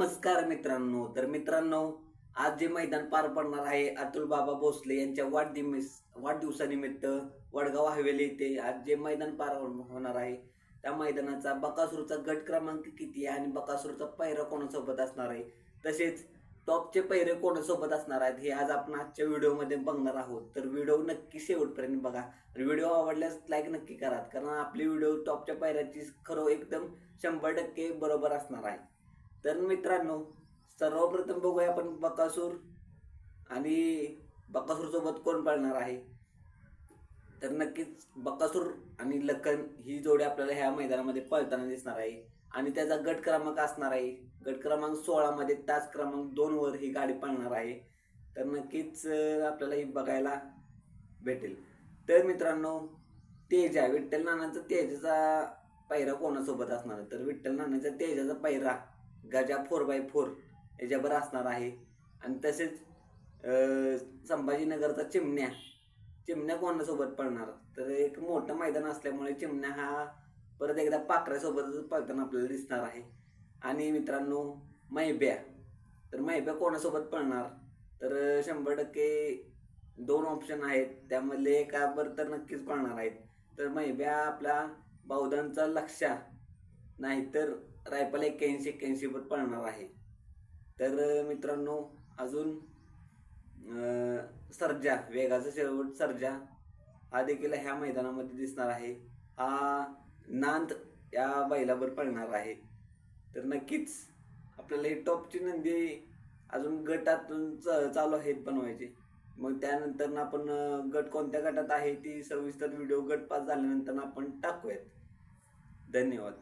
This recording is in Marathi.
नमस्कार मित्रांनो. तर मित्रांनो आज जे मैदान पार पडणार आहे अतुल बाबा भोसले यांच्या वाढदिवस वाढदिवसानिमित्त वडगाव हवेली येथे आज जे मैदान पार होणार आहे त्या मैदानाचा बकासूरचा गट क्रमांक किती आहे आणि बकासूरचा पैरा कोणासोबत असणार आहे? तसेच टॉपचे पैरे कोणासोबत असणार आहेत हे आज आपण आजच्या व्हिडिओमध्ये बघणार आहोत. तर व्हिडिओ नक्की शेवटपर्यंत बघा. व्हिडिओ आवडल्यास लाईक नक्की करा कारण आपली व्हिडिओ टॉपच्या पैऱ्याची खरं एकदम शंभर टक्के बरोबर असणार आहे. तर मित्रांनो सर्वप्रथम बघूया आपण बकासूर आणि बकासूरसोबत कोण पळणार आहे. तर नक्कीच बकासूर आणि लखन ही जोडी आपल्याला ह्या मैदानामध्ये पळताना दिसणार आहे. आणि त्याचा गट क्रमांक असणार आहे. गट क्रमांक सोळामध्ये तास क्रमांक दोनवर ही गाडी पळणार आहे. तर नक्कीच आपल्याला ही बघायला भेटेल. तर मित्रांनो तेजा विठ्ठल नानाचा तेजाचा पायरा कोणासोबत असणार तर विठ्ठल नानाचा तेजाचा पायरा गजा फोर बाय फोर याच्यावर असणार आहे. आणि तसेच संभाजीनगरचा चिमण्या चिमण्या कोणासोबत पळणार तर एक मोठं मैदान असल्यामुळे चिमण्या हा परत एकदा पाखऱ्यासोबतच पळताना आपल्याला दिसणार आहे. आणि मित्रांनो मैब्या. तर मैब्या कोणासोबत पळणार? तर शंभर टक्के दोन ऑप्शन आहेत. त्यामधले एकावर तर नक्कीच पळणार आहेत. तर मैब्या आपला बौद्धांचा लक्षा नाहीतर रायफल एक्क्याऐंशी एक्क्याऐंशीवर पळणार आहे. तर मित्रांनो अजून सर्जा वेगाचा शेवट सर्जा हा देखील ह्या मैदानामध्ये दिसणार आहे. हा नांद या बैलावर पळणार आहे. तर नक्कीच आपल्याला ही टॉपची नंदी अजून गटातून च- चालू आहेत बनवायचे मग त्यानंतर आपण गट कोणत्या गटात आहे ती सविस्तर व्हिडिओ गट पास झाल्यानंतर आपण टाकूयात. धन्यवाद.